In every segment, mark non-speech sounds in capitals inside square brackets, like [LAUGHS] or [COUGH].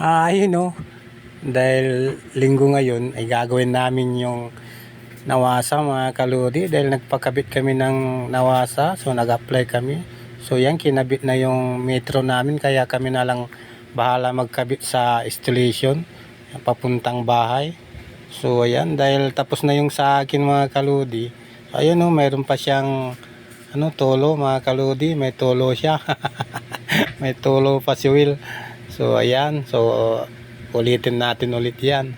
Ah, ayun oh. Dahil linggo ngayon ay gagawin namin yung nawasa mga kaludi dahil nagpakabit kami ng nawasa so nag-apply kami. So yan kinabit na yung metro namin kaya kami na lang bahala magkabit sa installation papuntang bahay. So ayan dahil tapos na yung sa akin mga kaludi ayun oh mayroon pa siyang ano tolo mga kaludi may tolo siya. [LAUGHS] May tolo pa si Will so ayan so ulitin natin ulit yan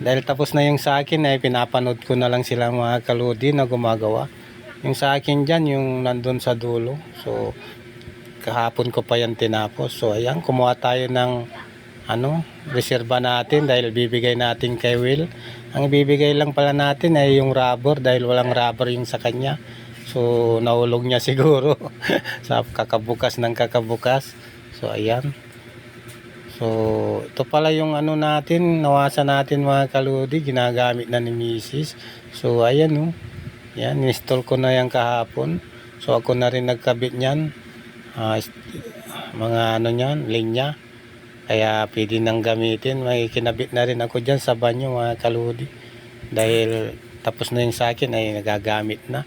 dahil tapos na yung sa akin ay pinapanood ko na lang sila mga kaludi na gumagawa. Yung sa akin dyan, yung nandun sa dulo. So, kahapon ko pa yan tinapos. So, ayan, kumuha tayo ng ano, reserva natin dahil bibigay natin kay Will. Ang bibigay lang pala natin ay yung rubber dahil walang rubber yung sa kanya. So, naulog niya [LAUGHS] siguro sa kakabukas ng kakabukas. So, ayan. So, ito pala yung ano natin, nawasa natin mga kaludi, ginagamit na ni Mrs. So, ayan oh. Yan, install ko na yan kahapon. So, ako na rin nagkabit niyan. Ist- mga ano niyan, linya. Kaya pwede nang gamitin. May kinabit na rin ako dyan sa banyo mga kaludi. Dahil tapos na yung sa akin ay nagagamit na.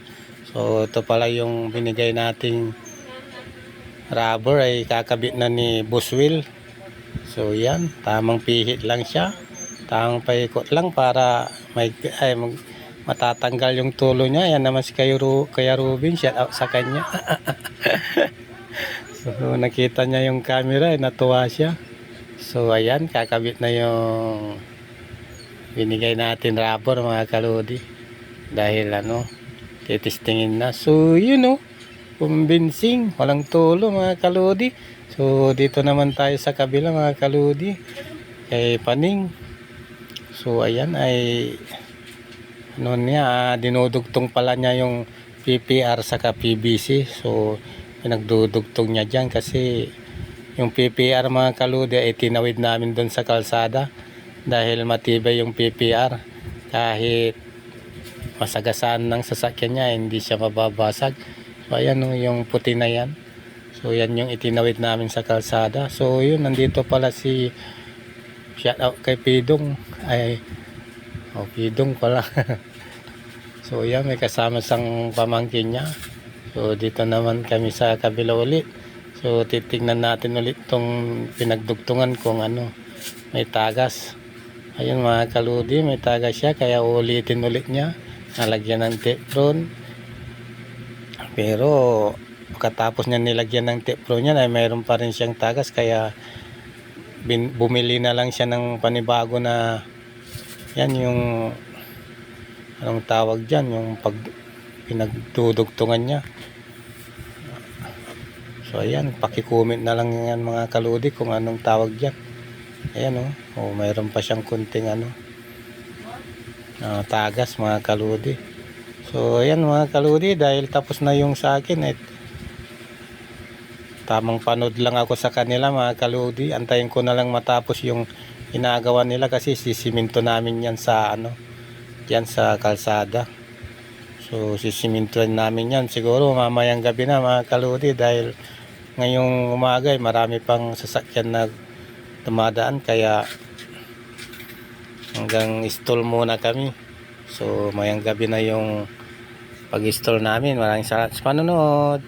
So, ito pala yung binigay nating rubber ay kakabit na ni Buswil. So yan, tamang pihit lang siya. Tamang paikot lang para may ay mag, matatanggal yung tulo niya. Yan naman si Kuya, Ru, Kuya Ruben, shout out sa kanya. [LAUGHS] so nakita niya yung camera, eh, natuwa siya. So ayan, kakabit na yung binigay natin rubber mga kaludi. Dahil ano, titistingin na. So yun know, convincing, walang tulo mga kaludi. So dito naman tayo sa kabila mga kaludi kay Paning. So ayan ay ano niya ah, dinudugtong pala niya yung PPR sa PVC. So pinagdudugtong niya diyan kasi yung PPR mga kaludi ay tinawid namin doon sa kalsada dahil matibay yung PPR kahit masagasaan ng sasakyan niya hindi siya mababasag. So ayan oh, yung puti na yan. So yan yung itinawid namin sa kalsada. So yun, nandito pala si shout out kay Pidong. Ay, oh Pidong pala. [LAUGHS] so yan, may kasama sang pamangkin niya. So dito naman kami sa kabila ulit. So titignan natin ulit tong pinagdugtungan kung ano, may tagas. Ayun mga kaludi, may tagas siya kaya ulitin ulit niya. Nalagyan ng teflon. Pero pagkatapos niya nilagyan ng tepro niya ay mayroon pa rin siyang tagas kaya bin, bumili na lang siya ng panibago na yan yung anong tawag dyan yung pag pinagdudugtungan niya. So ayan pakicomment na lang yan mga kaludi kung anong tawag dyan. Ayan oh, oh, mayroon pa siyang kunting ano ah, tagas mga kaludi so ayan mga kaludi dahil tapos na yung sa akin eh, tamang panood lang ako sa kanila mga kaludi. Antayin ko na lang matapos yung ginagawa nila kasi sisiminto namin yan sa ano yan sa kalsada. So sisiminto namin yan. Siguro mamayang gabi na mga kaludi dahil ngayong umaga ay marami pang sasakyan na dumadaan. Kaya hanggang install muna kami. So mayang gabi na yung pag-install namin maraming salamat sa panonood